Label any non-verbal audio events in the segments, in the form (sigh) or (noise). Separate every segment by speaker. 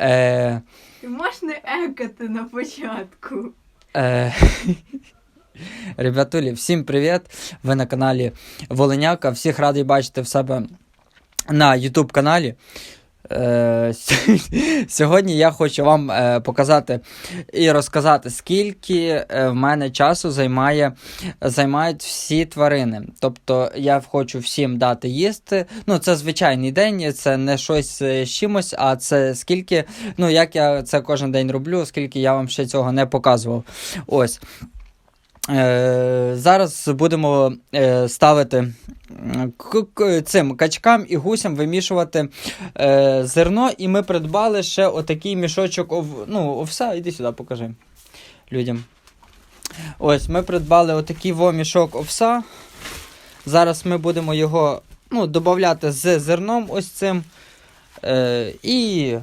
Speaker 1: Е,
Speaker 2: Ти можеш не екати на початку.
Speaker 1: Е, Ребятулі, всім привіт! Ви на каналі Волиняка. Всіх радий бачити в себе на YouTube каналі. Е, (laughs) Сьогодні я хочу вам е, показати і розказати, скільки е, в мене часу займає, займають всі тварини. Тобто я хочу всім дати їсти. Ну, це звичайний день, це не щось з чимось, а це скільки, ну як я це кожен день роблю, скільки я вам ще цього не показував. Ось. Е, зараз будемо е, ставити цим качкам і гусям вимішувати е, зерно, і ми придбали ще отакий мішочок ов, ну, овса. Іди сюди, покажи людям. Ось, ми придбали отакий во мішок овса. Зараз ми будемо його ну, додати з зерном ось цим. І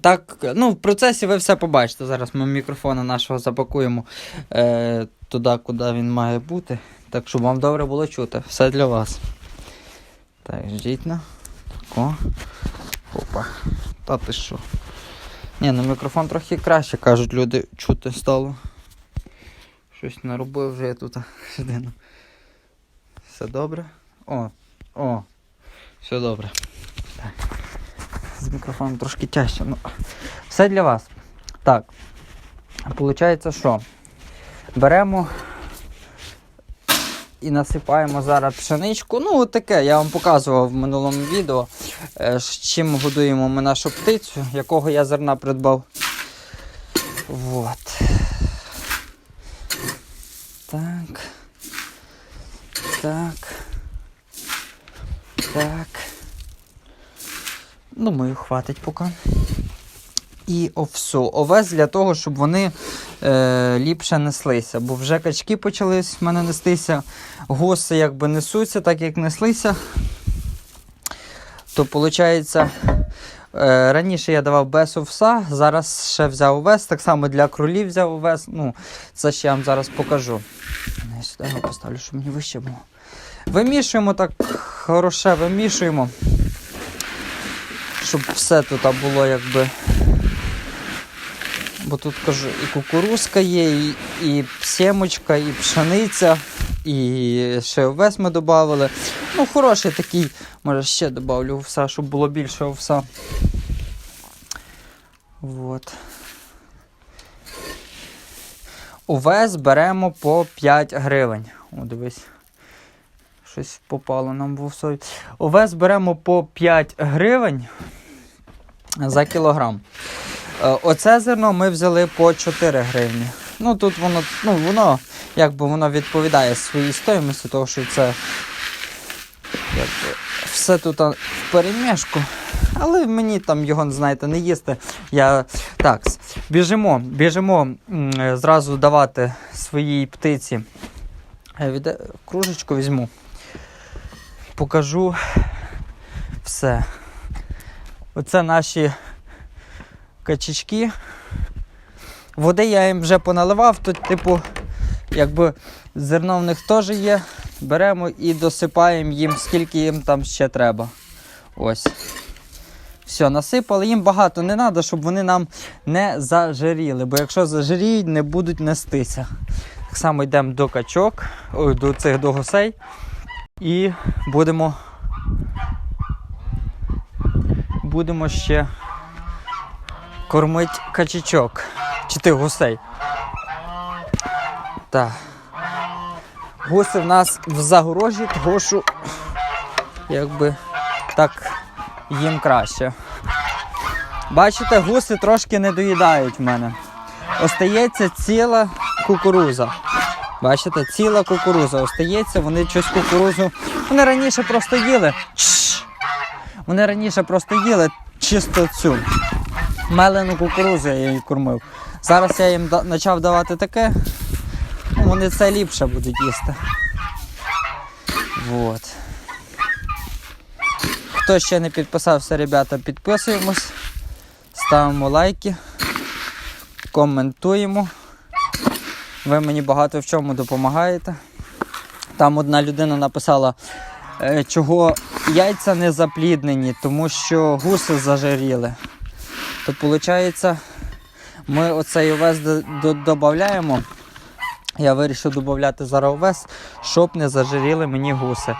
Speaker 1: так, ну, в процесі ви все побачите. Зараз ми мікрофона нашого запакуємо е, туди, куди він має бути. Так, щоб вам добре було чути. Все для вас. Так, ждіть на. Тако. Опа. Та ти що? Ні, ну мікрофон трохи краще, кажуть люди, чути стало. Щось наробив вже я тут. Все добре? О, о, все добре. З мікрофоном трошки тяжче. Ну, все для вас. Так. Получається, що? Беремо і насипаємо зараз пшеничку. Ну, таке, я вам показував в минулому відео, е, з чим годуємо ми нашу птицю, якого я зерна придбав. Вот. Так. Так. Так. Думаю, хватить поки. І овсу. Овес для того, щоб вони е, ліпше неслися. Бо вже качки почали в мене нестися. Гуси якби несуться, так як неслися. То виходить, е, раніше я давав без овса, зараз ще взяв овес. Так само для кролів взяв овес. Ну, це ще я вам зараз покажу. Я сюди його поставлю, щоб мені вище було. Вимішуємо так хороше, вимішуємо щоб все тут було якби. Бо тут кажу, і кукурузка є, і, і сімочка, і пшениця, і ще овес ми додали. Ну, хороший такий, може ще додавлю овса, щоб було більше овса. Вот. Овес беремо по 5 гривень. О, дивись. Щось попало нам в овсові. Овес беремо по 5 гривень за кілограм. Е, Оце зерно ми взяли по 4 гривні. Ну тут воно, ну воно, якби воно відповідає своїй стоїмості, тому що це якби, все тут в перемішку. Але мені там його, знаєте, не їсти. Я так, біжимо, біжимо зразу давати своїй птиці. Е, віде- Кружечку візьму. Покажу все. Оце наші качечки. Води я їм вже поналивав, тут, типу, якби зерно в них теж є. Беремо і досипаємо їм, скільки їм там ще треба. Ось. Все, насипали. Їм багато не треба, щоб вони нам не зажиріли. Бо якщо зажиріють, не будуть нестися. Так само йдемо до качок, ой, до цих до гусей. І будемо. Будемо ще кормити качечок. Чи тих гусей. Так. Гуси в нас в загорожі, тому що якби так їм краще. Бачите, гуси трошки не доїдають в мене. Остається ціла кукуруза. Бачите, ціла кукуруза остається, вони щось кукурузу. Вони раніше просто їли. Вони раніше просто їли чисто цю мелену кукурузу я їм кормив. Зараз я їм почав давати таке, ну, вони це ліпше будуть їсти. Вот. Хто ще не підписався, ребята, підписуємось, ставимо лайки, коментуємо. Ви мені багато в чому допомагаєте. Там одна людина написала, е, чого яйця не запліднені, тому що гуси зажиріли. то виходить, ми оцей овес додаємо. Я вирішив додати зараз овес, щоб не зажиріли мені гуси.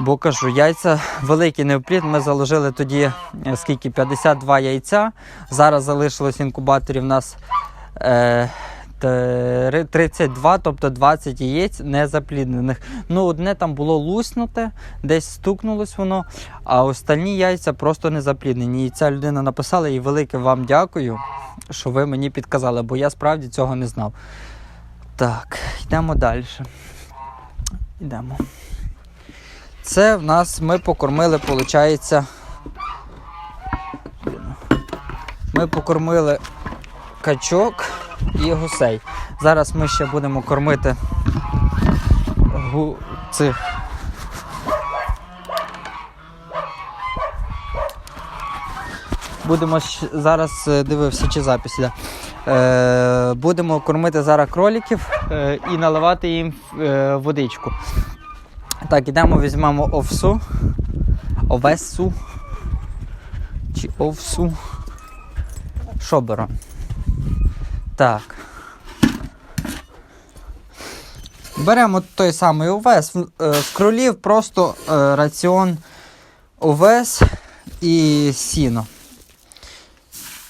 Speaker 1: Бо кажу, яйця великий неопліт. Ми заложили тоді е, скільки 52 яйця. Зараз залишилось в інкубаторі в нас е, 32, тобто 20 яєць незапліднених. Ну, одне там було луснуте, десь стукнулось воно, а остальні яйця просто не запліднені. І ця людина написала, і велике вам дякую, що ви мені підказали, бо я справді цього не знав. Так, йдемо далі. Йдемо. Це в нас ми покормили, виходить. Ми покормили качок і гусей. Зараз ми ще будемо кормити гу... цих. Будемо зараз е, дивився, чи запис іде. Е, будемо кормити зараз кроліків е, і наливати їм е, водичку. Так, ідемо, візьмемо овсу. Овесу. Чи овсу. Що беремо? Так. Беремо той самий овес. В, е, кролів просто е, раціон овес і сіно.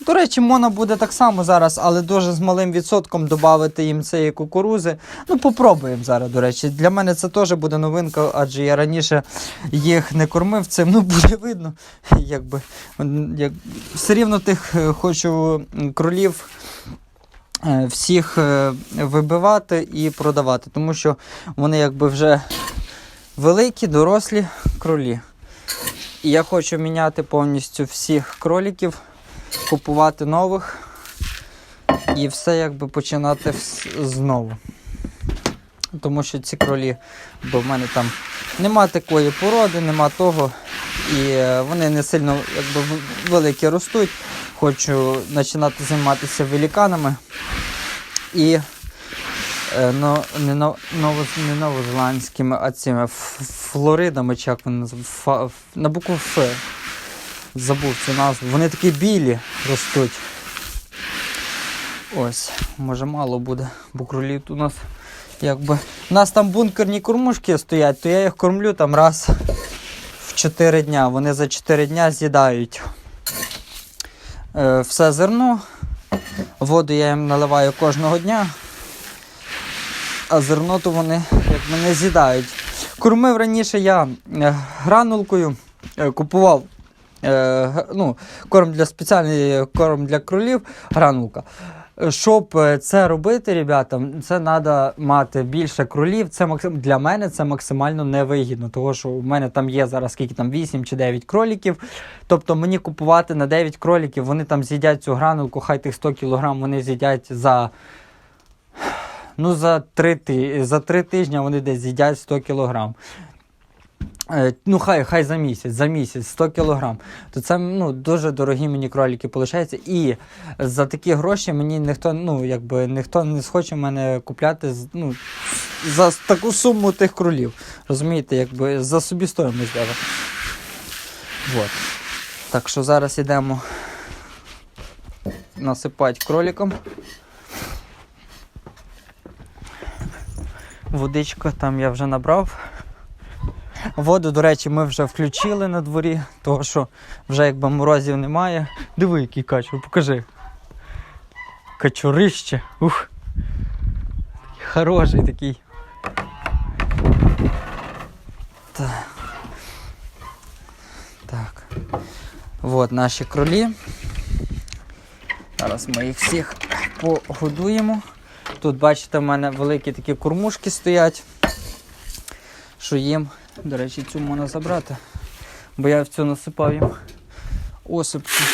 Speaker 1: До речі, можна буде так само зараз, але дуже з малим відсотком додати їм цієї кукурузи. Ну, попробуємо зараз, до речі. Для мене це теж буде новинка, адже я раніше їх не кормив цим. Ну, буде видно. Якби, як, все рівно тих е, хочу кролів всіх е, вибивати і продавати, тому що вони якби вже великі, дорослі кролі. І я хочу міняти повністю всіх кроліків купувати нових і все якби починати знову. Тому що ці кролі, бо в мене там нема такої породи, нема того. І е, вони не сильно якби, великі ростуть. Хочу починати займатися великанами. І но, не, но, ново, не новозеландськими, а цими флоридами, чи як вони називають, на букву Ф забув цю назву. Вони такі білі ростуть. Ось, може мало буде, бо кролів у нас якби. У нас там бункерні кормушки стоять, то я їх кормлю там раз 4 дня. Вони за 4 дня з'їдають е, все зерно. Воду я їм наливаю кожного дня. А зерно то вони якби не з'їдають. Кормив раніше я е, гранулкою, е, купував ну, корм для спеціальний корм для кролів, гранулка. Щоб е, це робити, ребята, це треба мати більше кролів. Це максим... Для мене це максимально невигідно, тому що у мене там є зараз скільки там 8 чи 9 кроліків. Тобто мені купувати на 9 кроліків, вони там з'їдять цю гранулку, хай тих 100 кг вони з'їдять за. Ну, за 3, ти... за 3 тижні вони десь з'їдять 100 кг. Е, Ну, хай, хай за місяць, за місяць 100 кг. То це ну, дуже дорогі мені кролики виходить. І за такі гроші мені ніхто, ну, якби, ніхто не схоче мене купляти ну, за таку суму тих кролів. Розумієте, якби за собі даже. Вот. Так що зараз йдемо насипати кроликом. Водичка там я вже набрав. Воду, до речі, ми вже включили на дворі, тому що вже якби морозів немає. Диви, який качур, покажи. Качурище. Ух. Хороший такий. Так. Так. От наші кролі. Зараз ми їх всіх погодуємо. Тут, бачите, в мене великі такі кормушки стоять, що їм, до речі, цю можна забрати, бо я в цю насипав їм осипки.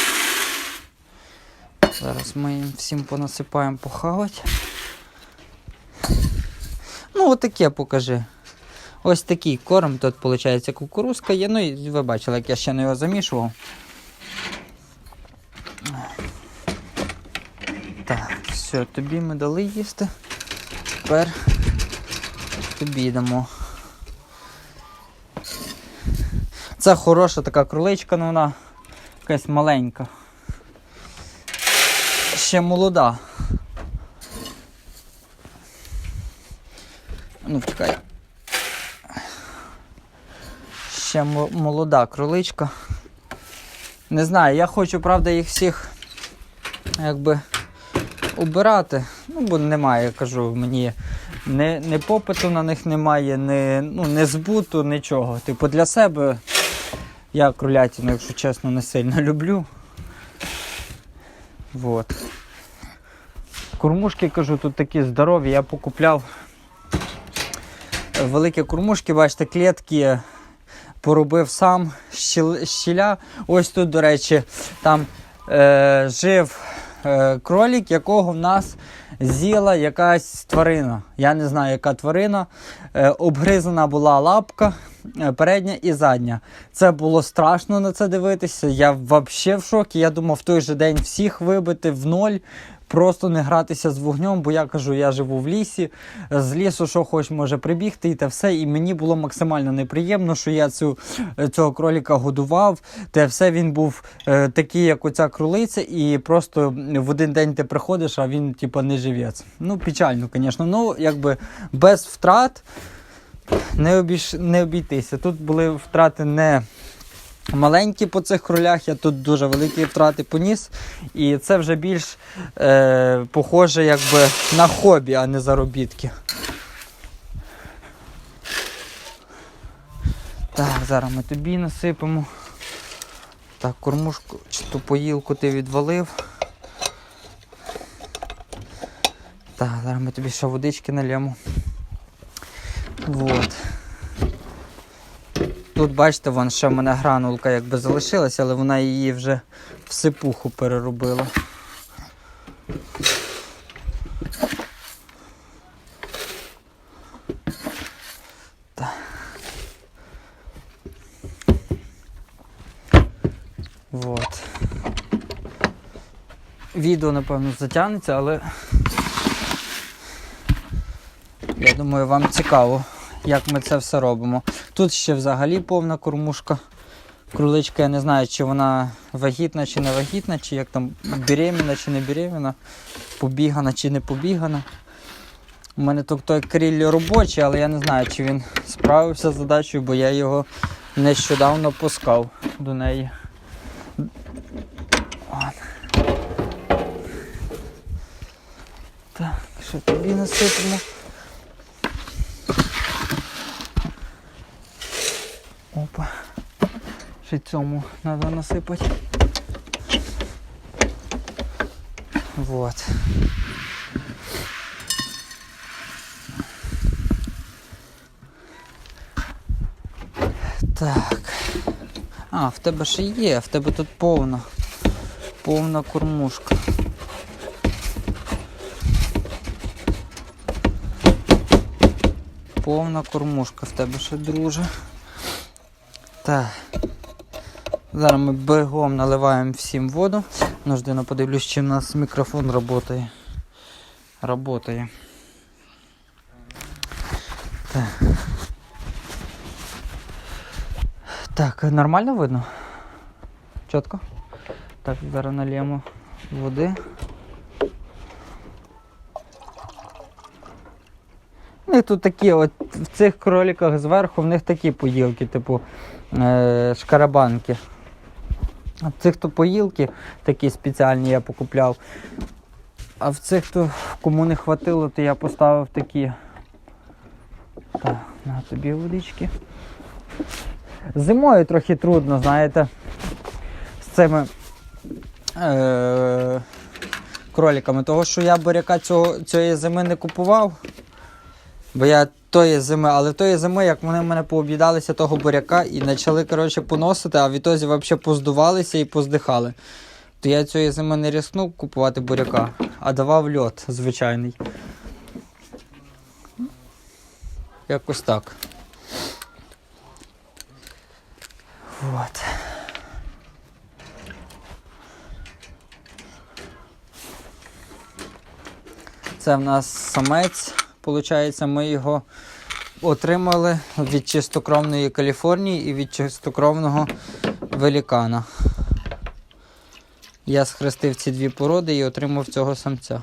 Speaker 1: Зараз ми їм всім понасипаємо похавати. Ну, отаке покажи. Ось такий корм, тут, виходить, кукурузка є. Ну і ви бачили, як я ще не його замішував. Так, все, тобі ми дали їсти. Тепер тобі дамо. Це хороша така кроличка, ну вона якась маленька. ще молода. Ну, втікай. Ще мо- молода кроличка. Не знаю, я хочу, правда, їх всіх якби убирати. Ну, бо немає, я кажу, мені не, не попиту на них немає, не, ну, не збуту, нічого. Типу, для себе я кролятину, якщо чесно, не сильно люблю. Вот. Кормушки, кажу, тут такі здорові, я покупляв великі кормушки, бачите, клітки поробив сам щіл- щіля. Ось тут, до речі, там е, жив е, кролік, якого в нас з'їла якась тварина. Я не знаю, яка тварина. Е, обгризана була лапка. Е, Передня і задня. Це було страшно на це дивитися. Я взагалі в шокі. Я думав в той же день всіх вибити в ноль, просто не гратися з вогнем, бо я кажу, я живу в лісі, з лісу, що хоч може прибігти, і те все. І мені було максимально неприємно, що я цю, е, цього кроліка годував. Те все він був е, такий, як оця кролиця, і просто в один день ти приходиш, а він, типа, не живець. Ну, печально, звісно. Ну, якби без втрат не, обійш... не обійтися. Тут були втрати не маленькі по цих кролях, я тут дуже великі втрати поніс. І це вже більш е, похоже якби на хобі, а не заробітки. Так, зараз ми тобі насипемо. Так, кормушку чи ту поїлку ти відвалив. Так, зараз ми тобі ще водички нальємо. Вот. Тут, бачите, вон ще в мене гранулка якби залишилася, але вона її вже в сипуху переробила. Так. Вот. Відео, напевно, затягнеться, але я думаю, вам цікаво, як ми це все робимо. Тут ще взагалі повна кормушка. Кроличка, я не знаю, чи вона вагітна, чи не вагітна, чи як там беременна, чи не беременна, побігана чи не побігана. У мене тут той кріль робочий, але я не знаю, чи він справився з задачею, бо я його нещодавно пускав до неї. Так, що тобі насипемо? Опа. Ще цьому треба насипати. Вот. Так. А, в тебе ще є, в тебе тут повна. Повна кормушка. Повна кормушка в тебе ще, друже. Так. Зараз ми бігом наливаємо всім воду. Нужденно подивлюсь, чи в нас мікрофон працює. Работає. Так. Так, нормально видно? Чітко? Так, зараз нальємо води. У них тут такі, от в цих кроликах зверху в них такі поїлки, типу е- шкарабанки. В цих то поїлки такі спеціальні я покупляв. А в цих, то кому не хватило, то я поставив такі. Так, на тобі водички. Зимою трохи трудно, знаєте, з цими е- кроликами. Того, що я буряка цього, цієї зими не купував. Бо я тої зими, але тої зими, як вони в мене пооб'їдалися того буряка і почали коротше, поносити, а відтоді взагалі поздувалися і поздихали. То я цієї зими не рискнув купувати буряка, а давав льот звичайний. Якось так. Вот. Це в нас самець, виходить, ми його отримали від чистокровної Каліфорнії і від чистокровного велікана. Я схрестив ці дві породи і отримав цього самця.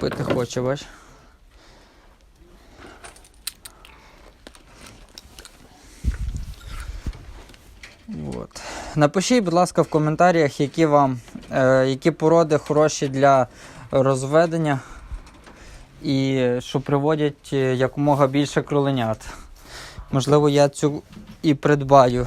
Speaker 1: Пити хоче, бач. От. Напишіть, будь ласка, в коментарях, які вам, які породи хороші для розведення і що приводять е, якомога більше кроленят. Можливо, я цю і придбаю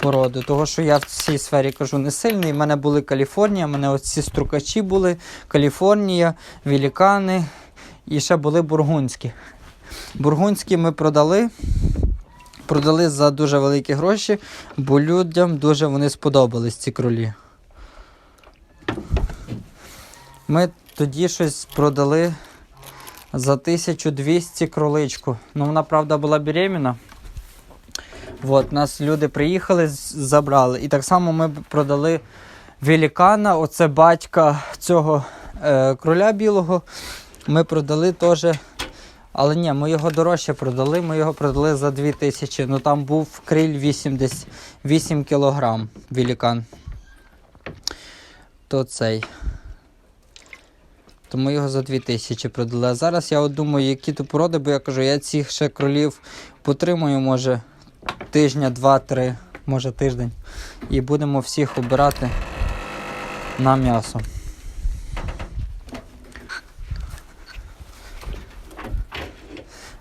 Speaker 1: породу, того що я в цій сфері кажу не сильний. У мене були Каліфорнія, у мене оці струкачі були, Каліфорнія, Велікани і ще були бургунські. Бургунські ми продали. Продали за дуже великі гроші, бо людям дуже вони сподобались ці кролі. Ми тоді щось продали за 1200 кроличку. Ну, вона, правда, була беременна. От, нас люди приїхали, забрали. І так само ми продали велікана, оце батька цього е, кроля білого. Ми продали теж. Але ні, ми його дорожче продали, ми його продали за 2000. Ну там був криль 8, десь 8 кілограм велікан. То цей. Тому його за 2000 продали. А зараз я от думаю, які то породи, бо я кажу, я цих ще кролів потримую, може, тижня, два-три, може тиждень. І будемо всіх обирати на м'ясо.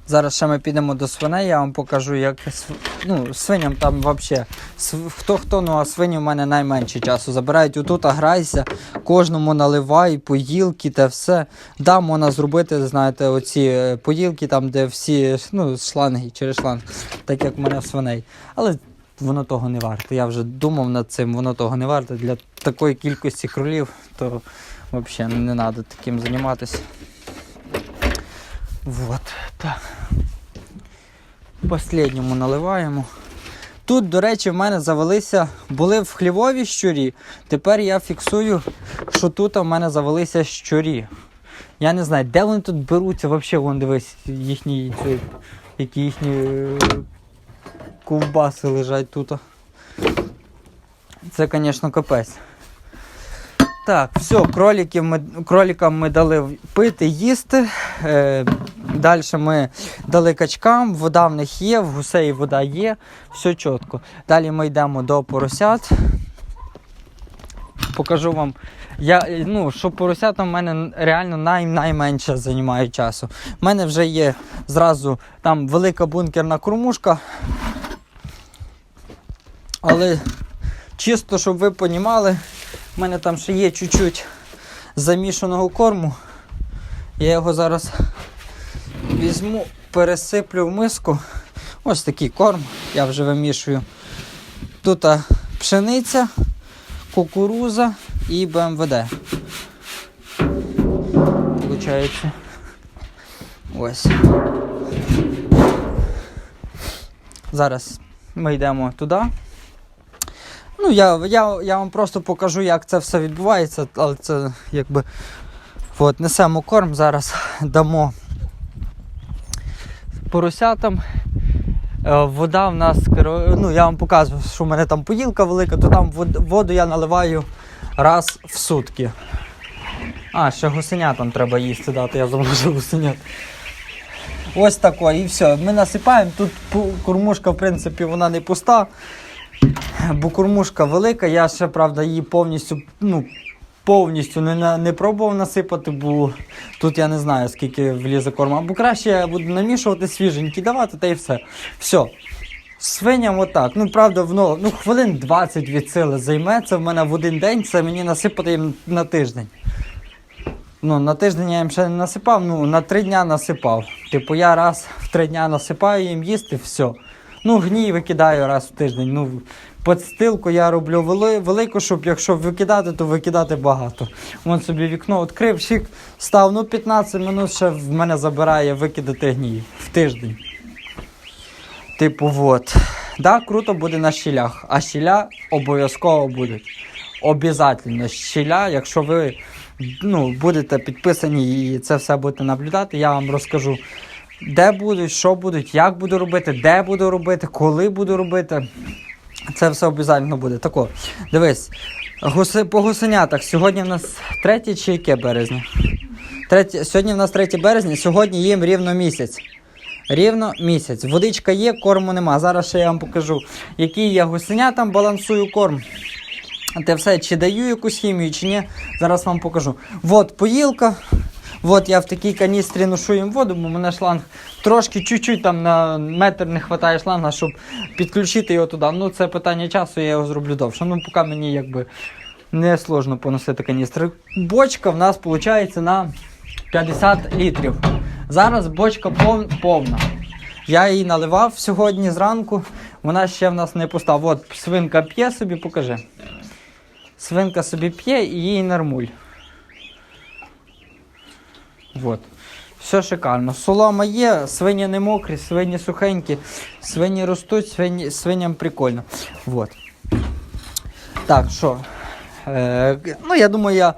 Speaker 1: Зараз ще ми підемо до свиней, я вам покажу, як ну, свиням там взагалі. Хто хто, ну а свині в мене найменше часу. Забирають отут, а грайся, кожному наливай, поїлки та все. Да, можна зробити, знаєте, оці е, поїлки, там, де всі ну, шланги через шланг, так як в мене в свиней. Але воно того не варто. Я вже думав над цим, воно того не варто. Для такої кількості кролів, то взагалі не треба таким займатися. Вот, так. Последньому наливаємо. Тут, до речі, в мене завелися, були в хлівові щурі. Тепер я фіксую, що тут в мене завелися щурі. Я не знаю, де вони тут беруться, взагалі, вон дивись, їхні, ці- які їхні е, ковбаси лежать тут. Це, звісно, капець. Так, все, кроликів ми, кроликам ми дали пити, їсти. Е, Далі ми дали качкам, вода в них є, в гусей вода є, все чітко. Далі ми йдемо до поросят. Покажу вам, я, ну, що поросята в мене реально най, найменше займає часу. У мене вже є зразу там велика бункерна кормушка. Але чисто, щоб ви понімали, в мене там ще є чуть-чуть замішаного корму. Я його зараз візьму, пересиплю в миску. Ось такий корм, я вже вимішую. Тут пшениця, кукуруза і БМВД. Получається. Ось. Зараз ми йдемо туди. Ну, я, я, я вам просто покажу, як це все відбувається, але це якби. От, несемо корм, зараз дамо поросятам. Е, Вода в нас, ну я вам показую, що в мене там поїлка велика, то там воду я наливаю раз в сутки. А, ще гусенятам треба їсти дати, я забув гусенят. Ось тако, і все. Ми насипаємо. Тут кормушка, в принципі, вона не пуста, бо кормушка велика. Я ще, правда, її повністю, ну, повністю не, не пробував насипати, бо тут я не знаю, скільки влізе корму. Або краще я буду намішувати свіженький давати, та й все. Все. Свиням отак. Ну, правда, воно ну, хвилин 20 від сили займе. Це в мене в один день, це мені насипати їм на тиждень. Ну, на тиждень я їм ще не насипав, ну на три дня насипав. Типу, я раз в три дня насипаю їм їсти, все. Ну, гній викидаю раз в тиждень. Ну, подстилку я роблю велику, щоб якщо викидати, то викидати багато. Вон собі вікно відкрив, шик, став, ну 15 минут ще в мене забирає викидати гній в тиждень. Типу, вот. Да, круто буде на щілях, а щіля обов'язково будуть. Обязательно щіля, якщо ви ну, будете підписані і це все будете наблюдати, я вам розкажу, де будуть, що будуть, як буду робити, де буду робити, коли буду робити. Це все обов'язково буде. Тако, дивись, гуси, по гусенятах. Сьогодні в нас 3 чи яке березня? 3, сьогодні в нас 3 березня, сьогодні їм рівно місяць. Рівно місяць. Водичка є, корму нема. Зараз ще я вам покажу, який я гусенятам балансую корм. Те все, чи даю якусь хімію, чи ні. Зараз вам покажу. От поїлка. От я в такій каністрі ношу їм воду, бо мене шланг трошки чуть-чуть там на метр не вистачає шланга, щоб підключити його туди. Ну, це питання часу, я його зроблю довше. Ну, поки мені якби не сложно поносити каністри. Бочка в нас виходить на 50 літрів. Зараз бочка пов- повна. Я її наливав сьогодні зранку, вона ще в нас не пуста. От свинка п'є собі, покажи. Свинка собі п'є і їй нормуль. Вот. Все шикарно. Солома є, свині не мокрі, свині сухенькі, свині ростуть, свині, свиням прикольно. Вот. Так, що? Е, ну, я думаю, я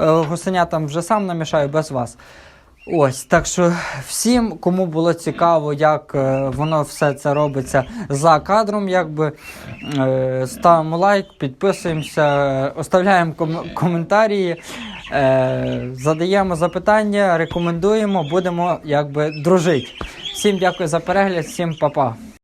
Speaker 1: е, гусенятам вже сам намішаю без вас. Ось, так що всім, кому було цікаво, як е, воно все це робиться за кадром, якби е, ставимо лайк, підписуємося, оставляємо ком- коментарі, е, задаємо запитання, рекомендуємо, будемо якби дружити. Всім дякую за перегляд, всім па-па.